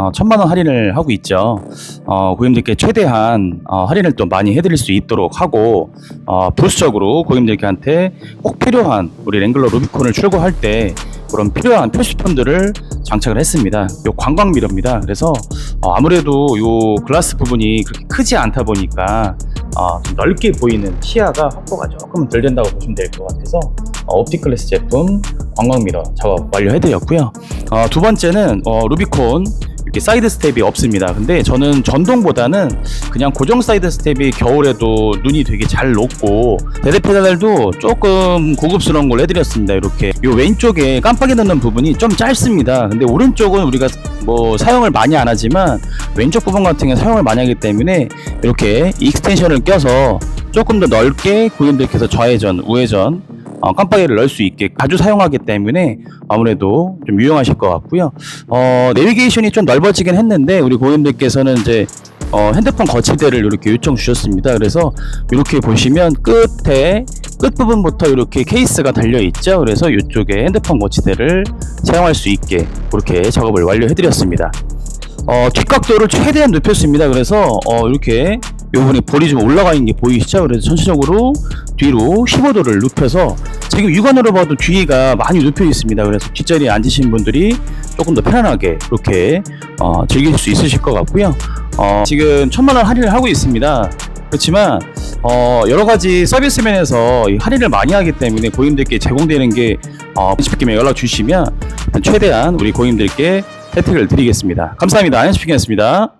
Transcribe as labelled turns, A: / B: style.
A: 어, 천만 원 할인을 하고 있죠. 어, 고객님들께 최대한 어, 할인을 또 많이 해드릴 수 있도록 하고 어, 부수적으로 고객님들한테 꼭 필요한 우리 랭글러 루비콘을 출고할 때 그런 필요한 표시폰들을 장착을 했습니다. 요 관광 미러입니다. 그래서 어, 아무래도 요 글라스 부분이 그렇게 크지 않다 보니까 어, 좀 넓게 보이는 시야가 확보가 조금 덜 된다고 보시면 될 것 같아서 어, 옵티클래스 제품 관광 미러 작업 완료해드렸고요. 어, 두 번째는 어, 루비콘 이렇게 사이드 스텝이 없습니다. 근데 저는 전동보다는 그냥 고정 사이드 스텝이 겨울에도 눈이 되게 잘 녹고 대대 페달도 조금 고급스러운 걸 해드렸습니다. 이렇게 요 왼쪽에 깜빡이 넣는 부분이 좀 짧습니다. 근데 오른쪽은 우리가 뭐 사용을 많이 안 하지만 왼쪽 부분 같은 경우 사용을 많이 하기 때문에 이렇게 익스텐션을 껴서 조금 더 넓게 고객님들께서 좌회전, 우회전 어, 깜빡이를 넣을 수 있게 자주 사용하기 때문에 아무래도 좀 유용하실 것 같고요. 어, 내비게이션이 좀 넓어지긴 했는데 우리 고객님들께서는 이제 어, 핸드폰 거치대를 이렇게 요청 주셨습니다. 그래서 이렇게 보시면 끝에 끝 부분부터 이렇게 케이스가 달려 있죠. 그래서 이쪽에 핸드폰 거치대를 사용할 수 있게 그렇게 작업을 완료해 드렸습니다. 어, 뒷각도를 최대한 눕혔습니다. 그래서 어, 이렇게 요번에 볼이 좀 올라가 있는 게 보이시죠? 그래서 전체적으로 뒤로 15도를 눕혀서 지금 육안으로 봐도 뒤가 많이 눕혀 있습니다. 그래서 뒷자리에 앉으신 분들이 조금 더 편안하게 이렇게 어, 즐길 수 있으실 것 같고요. 어, 지금 천만 원 할인을 하고 있습니다. 그렇지만 어, 여러 가지 서비스 면에서 이 할인을 많이 하기 때문에 고객님들께 제공되는 게 어, 싶기면 연락 주시면 최대한 우리 고객님들께 혜택을 드리겠습니다. 감사합니다. 안현식이었습니다.